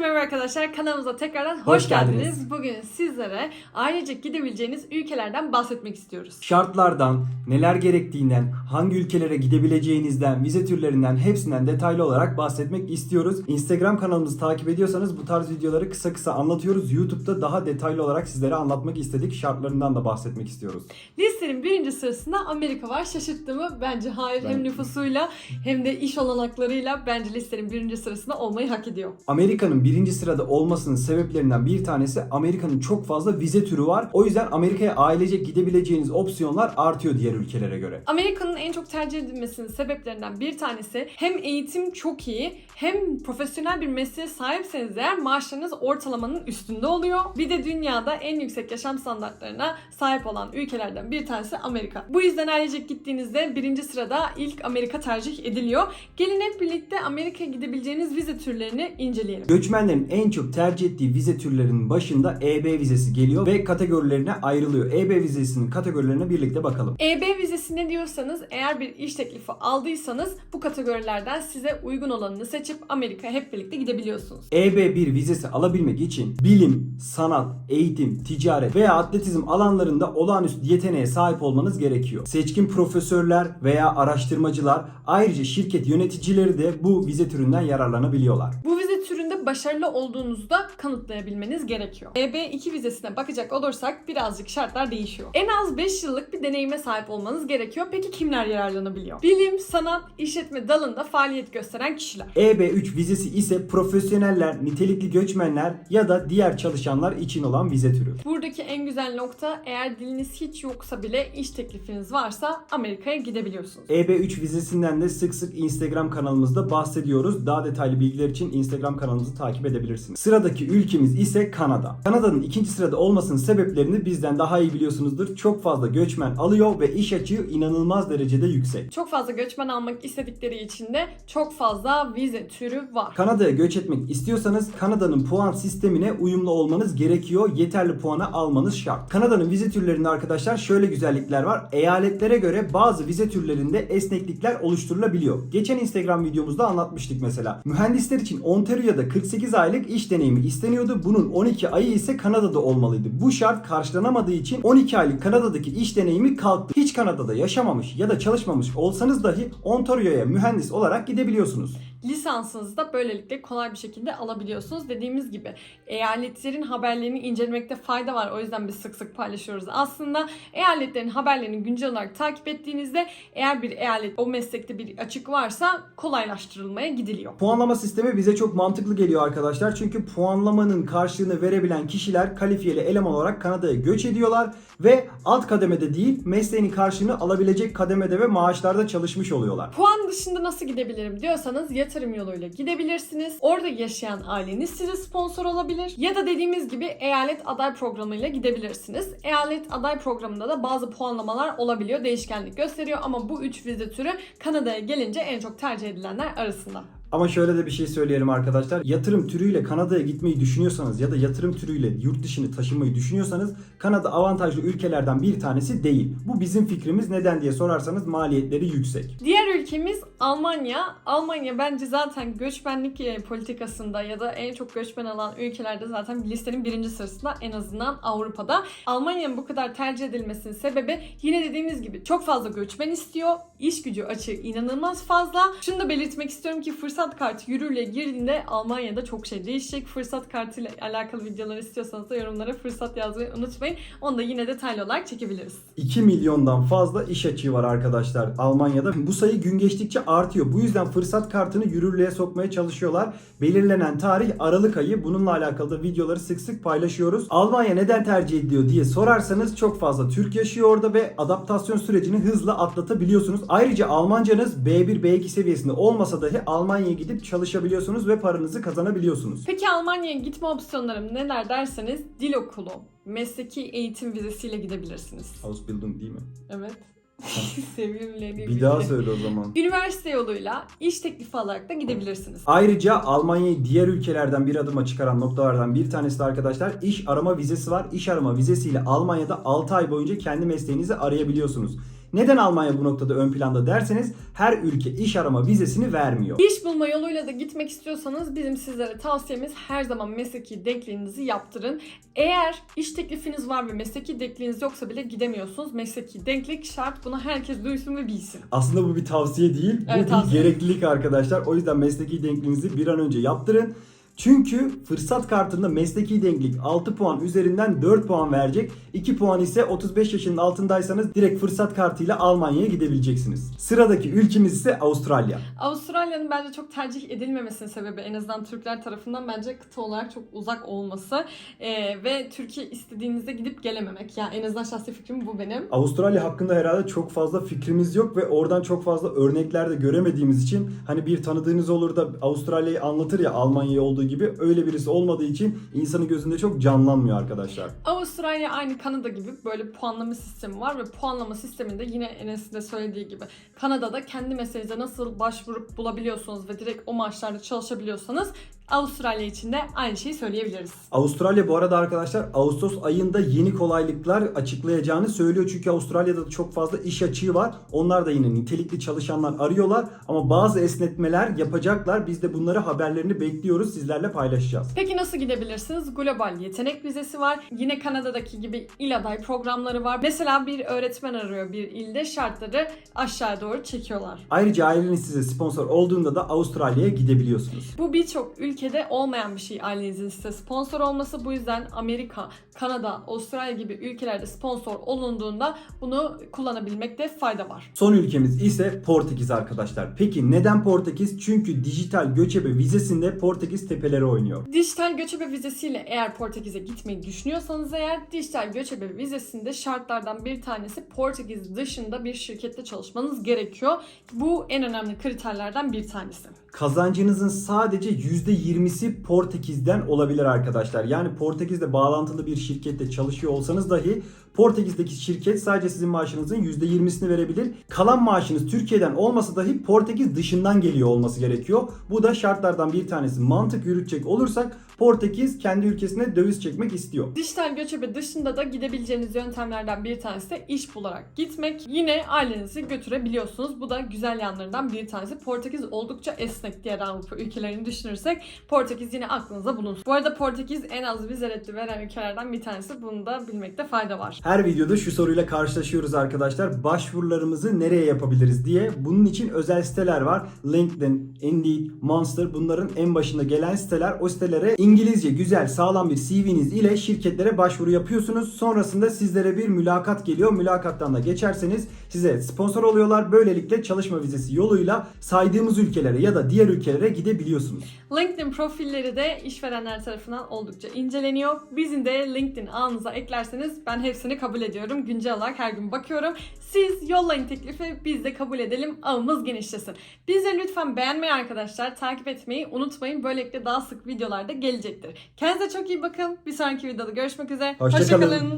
merhaba arkadaşlar. Kanalımıza tekrardan hoş, Hoş geldiniz. geldiniz. Bugün sizlere ailecek gidebileceğiniz ülkelerden bahsetmek istiyoruz. Şartlardan, neler gerektiğinden, hangi ülkelere gidebileceğinizden, vize türlerinden hepsinden detaylı olarak bahsetmek istiyoruz. Instagram kanalımızı takip ediyorsanız bu tarz videoları kısa kısa anlatıyoruz. YouTube'da daha detaylı olarak sizlere anlatmak istedik. Şartlarından da bahsetmek istiyoruz. Listenin birinci sırasında Amerika var. Şaşırttı mı? Bence hayır. Hem Ben- nüfusuyla hem de iş olanaklarıyla bence listenin birinci sırasında olmayı hak ediyor. Amerika'nın birinci sırada olmasının sebeplerinden bir tanesi Amerika'nın çok fazla vize türü var. O yüzden Amerika'ya ailecek gidebileceğiniz opsiyonlar artıyor diğer ülkelere göre. Amerika'nın en çok tercih edilmesinin sebeplerinden bir tanesi hem eğitim çok iyi hem profesyonel bir mesleğe sahipseniz eğer maaşlarınız ortalamanın üstünde oluyor. Bir de dünyada en yüksek yaşam standartlarına sahip olan ülkelerden bir tanesi Amerika. Bu yüzden ailecek gittiğinizde birinci sırada ilk Amerika tercih ediliyor. Gelin hep birlikte Amerika'ya gidebileceğiniz vize türlerini inceleyelim. Göçmenlerin en çok tercih ettiği vize türlerinin başında EB vizesi geliyor ve kategorilerine ayrılıyor. EB vizesinin kategorilerine birlikte bakalım. EB vizesi ne diyorsanız eğer bir iş teklifi aldıysanız bu kategorilerden size uygun olanını seçip Amerika'ya hep birlikte gidebiliyorsunuz. EB1 vizesi alabilmek için bilim, sanat, eğitim, ticaret veya atletizm alanlarında olağanüstü yeteneğe sahip olmanız gerekiyor. Seçkin profesörler veya araştırmacılar ayrıca şirket yöneticileri de bu vize türünden yararlanabiliyorlar. Bu vize türünde başarılı olduğunuzu da kanıtlayabilmeniz gerekiyor. EB2 vizesine bakacak olursak birazcık şartlar değişiyor. En az 5 yıllık bir deneyime sahip olmanız gerekiyor. Peki kimler yararlanabiliyor? Bilim, sanat, işletme dalında faaliyet gösteren kişiler. EB3 vizesi ise profesyoneller, nitelikli göçmenler ya da diğer çalışanlar için olan vize türü. Buradaki en güzel nokta eğer diliniz hiç yoksa bile iş teklifiniz varsa Amerika'ya gidebiliyorsunuz. EB3 vizesinden de sık sık Instagram kanalımızda bahsediyoruz. Daha detaylı bilgiler için Instagram kanalımızı takip edebilirsiniz. Sıradaki ülkemiz ise Kanada. Kanada'nın ikinci sırada olmasının sebeplerini bizden daha iyi biliyorsunuzdur. Çok fazla göçmen alıyor ve iş açığı inanılmaz derecede yüksek. Çok fazla göçmen almak istedikleri için de çok fazla vize türü var. Kanada'ya göç etmek istiyorsanız Kanada'nın puan sistemine uyumlu olmanız gerekiyor. Yeterli puanı almanız şart. Kanada'nın vize türlerinde arkadaşlar şöyle güzellikler var. Eyaletlere göre bazı vize türlerinde esneklikler oluşturulabiliyor. Geçen Instagram videomuzda anlatmıştık mesela. Mühendisler için Ontario'da 48 aylık iş deneyimi isteniyordu. Bunun 12 ayı ise Kanada'da olmalıydı. Bu şart karşılanamadığı için 12 aylık Kanada'daki iş deneyimi kalktı. Hiç Kanada'da yaşamamış ya da çalışmamış olsanız dahi Ontario'ya mühendis olarak gidebiliyorsunuz. Lisansınızı da böylelikle kolay bir şekilde alabiliyorsunuz. Dediğimiz gibi eyaletlerin haberlerini incelemekte fayda var. O yüzden biz sık sık paylaşıyoruz. Aslında eyaletlerin haberlerini güncel olarak takip ettiğinizde eğer bir eyalet o meslekte bir açık varsa kolaylaştırılmaya gidiliyor. Puanlama sistemi bize çok mantıklı geliyor arkadaşlar. Çünkü puanlamanın karşılığını verebilen kişiler kalifiyeli eleman olarak Kanada'ya göç ediyorlar ve alt kademede değil mesleğinin karşılığını alabilecek kademede ve maaşlarda çalışmış oluyorlar. Puan dışında nasıl gidebilirim diyorsanız yatırım yoluyla gidebilirsiniz. Orada yaşayan aileniz size sponsor olabilir. Ya da dediğimiz gibi eyalet aday programıyla gidebilirsiniz. Eyalet aday programında da bazı puanlamalar olabiliyor. Değişkenlik gösteriyor ama bu üç vize türü Kanada'ya gelince en çok tercih edilenler arasında. Ama şöyle de bir şey söyleyelim arkadaşlar. Yatırım türüyle Kanada'ya gitmeyi düşünüyorsanız ya da yatırım türüyle yurt dışını taşınmayı düşünüyorsanız Kanada avantajlı ülkelerden bir tanesi değil. Bu bizim fikrimiz. Neden diye sorarsanız maliyetleri yüksek. Diğer ülkemiz Almanya. Almanya bence zaten göçmenlik e, politikasında ya da en çok göçmen alan ülkelerde zaten listenin birinci sırasında en azından Avrupa'da. Almanya'nın bu kadar tercih edilmesinin sebebi yine dediğimiz gibi çok fazla göçmen istiyor. İş gücü açığı inanılmaz fazla. Şunu da belirtmek istiyorum ki fırsat kartı yürürlüğe girdiğinde Almanya'da çok şey değişecek. Fırsat kartı ile alakalı videolar istiyorsanız da yorumlara fırsat yazmayı unutmayın. Onu da yine detaylı olarak çekebiliriz. 2 milyondan fazla iş açığı var arkadaşlar Almanya'da. Bu sayı gün geçtikçe artıyor. Bu yüzden fırsat kartını yürürlüğe sokmaya çalışıyorlar. Belirlenen tarih Aralık ayı. Bununla alakalı da videoları sık sık paylaşıyoruz. Almanya neden tercih ediliyor diye sorarsanız çok fazla Türk yaşıyor orada ve adaptasyon sürecini hızla atlatabiliyorsunuz. Ayrıca Almancanız B1 B2 seviyesinde olmasa dahi Almanya'ya gidip çalışabiliyorsunuz ve paranızı kazanabiliyorsunuz. Peki Almanya'ya gitme opsiyonlarım neler derseniz dil okulu, mesleki eğitim vizesiyle gidebilirsiniz. Ausbildung değil mi? Evet. Sevimli Bir daha söyle o zaman. Üniversite yoluyla iş teklifi alarak da gidebilirsiniz. Ayrıca Almanya'yı diğer ülkelerden bir adıma çıkaran noktalardan bir tanesi de arkadaşlar iş arama vizesi var. İş arama vizesiyle Almanya'da 6 ay boyunca kendi mesleğinizi arayabiliyorsunuz. Neden Almanya bu noktada ön planda derseniz her ülke iş arama vizesini vermiyor. İş bulma yoluyla da gitmek istiyorsanız bizim sizlere tavsiyemiz her zaman mesleki denkliğinizi yaptırın. Eğer iş teklifiniz var ve mesleki denkliğiniz yoksa bile gidemiyorsunuz. Mesleki denklik şart. Bunu herkes duysun ve bilsin. Aslında bu bir tavsiye değil. Bu Evet, bir tavsiye. gereklilik arkadaşlar. O yüzden mesleki denkliğinizi bir an önce yaptırın. Çünkü fırsat kartında mesleki denklik 6 puan üzerinden 4 puan verecek. 2 puan ise 35 yaşının altındaysanız direkt fırsat kartıyla Almanya'ya gidebileceksiniz. Sıradaki ülkemiz ise Avustralya. Avustralya'nın bence çok tercih edilmemesinin sebebi en azından Türkler tarafından bence kıta olarak çok uzak olması Ee, ve Türkiye istediğinizde gidip gelememek. Yani en azından şahsi fikrim bu benim. Avustralya hakkında herhalde çok fazla fikrimiz yok ve oradan çok fazla örnekler de göremediğimiz için hani bir tanıdığınız olur da Avustralya'yı anlatır ya Almanya'yı olduğu gibi öyle birisi olmadığı için insanın gözünde çok canlanmıyor arkadaşlar. Avustralya aynı Kanada gibi böyle puanlama sistemi var ve puanlama sisteminde yine Enes'in de söylediği gibi Kanada'da kendi mesleğinize nasıl başvurup bulabiliyorsunuz ve direkt o maaşlarda çalışabiliyorsanız Avustralya için de aynı şeyi söyleyebiliriz. Avustralya bu arada arkadaşlar Ağustos ayında yeni kolaylıklar açıklayacağını söylüyor. Çünkü Avustralya'da da çok fazla iş açığı var. Onlar da yine nitelikli çalışanlar arıyorlar. Ama bazı esnetmeler yapacaklar. Biz de bunları haberlerini bekliyoruz. Sizlerle paylaşacağız. Peki nasıl gidebilirsiniz? Global yetenek vizesi var. Yine Kanada'daki gibi il aday programları var. Mesela bir öğretmen arıyor bir ilde şartları aşağı doğru çekiyorlar. Ayrıca aileniz size sponsor olduğunda da Avustralya'ya gidebiliyorsunuz. Bu birçok ülkede olmayan bir şey ailenizin size sponsor olması. Bu yüzden Amerika, Kanada, Avustralya gibi ülkelerde sponsor olunduğunda bunu kullanabilmekte fayda var. Son ülkemiz ise Portekiz arkadaşlar. Peki neden Portekiz? Çünkü dijital göçebe vizesinde Portekiz tepeleri oynuyor. Dijital göçebe vizesiyle eğer Portekiz'e gitmeyi düşünüyorsanız eğer dijital göçebe vizesinde şartlardan bir tanesi Portekiz dışında bir şirkette çalışmanız gerekiyor. Bu en önemli kriterlerden bir tanesi. Kazancınızın sadece %20'si Portekiz'den olabilir arkadaşlar. Yani Portekiz'de bağlantılı bir şirkette çalışıyor olsanız dahi Portekiz'deki şirket sadece sizin maaşınızın %20'sini verebilir. Kalan maaşınız Türkiye'den olmasa dahi Portekiz dışından geliyor olması gerekiyor. Bu da şartlardan bir tanesi. Mantık yürütecek olursak Portekiz kendi ülkesine döviz çekmek istiyor. Dijital göçebe dışında da gidebileceğiniz yöntemlerden bir tanesi de iş bularak gitmek. Yine ailenizi götürebiliyorsunuz. Bu da güzel yanlarından bir tanesi. Portekiz oldukça esnek diğer Avrupa ülkelerini düşünürsek Portekiz yine aklınıza bulunsun. Bu arada Portekiz en az vize reddi veren ülkelerden bir tanesi. Bunu da bilmekte fayda var. Her videoda şu soruyla karşılaşıyoruz arkadaşlar. Başvurularımızı nereye yapabiliriz diye. Bunun için özel siteler var. LinkedIn, Indeed, Monster bunların en başında gelen siteler. O sitelere İngilizce güzel sağlam bir CV'niz ile şirketlere başvuru yapıyorsunuz. Sonrasında sizlere bir mülakat geliyor. Mülakattan da geçerseniz size sponsor oluyorlar. Böylelikle çalışma vizesi yoluyla saydığımız ülkelere ya da diğer ülkelere gidebiliyorsunuz. LinkedIn profilleri de işverenler tarafından oldukça inceleniyor. Bizim de LinkedIn ağınıza eklerseniz ben hepsini kabul ediyorum. Güncel olarak her gün bakıyorum. Siz yollayın teklifi biz de kabul edelim ağımız genişlesin. Bizi lütfen beğenmeyi arkadaşlar takip etmeyi unutmayın. Böylelikle daha sık videolarda gelecektir. Kendinize çok iyi bakın. Bir sonraki videoda görüşmek üzere. Hoşça kalın. Hoşça kalın.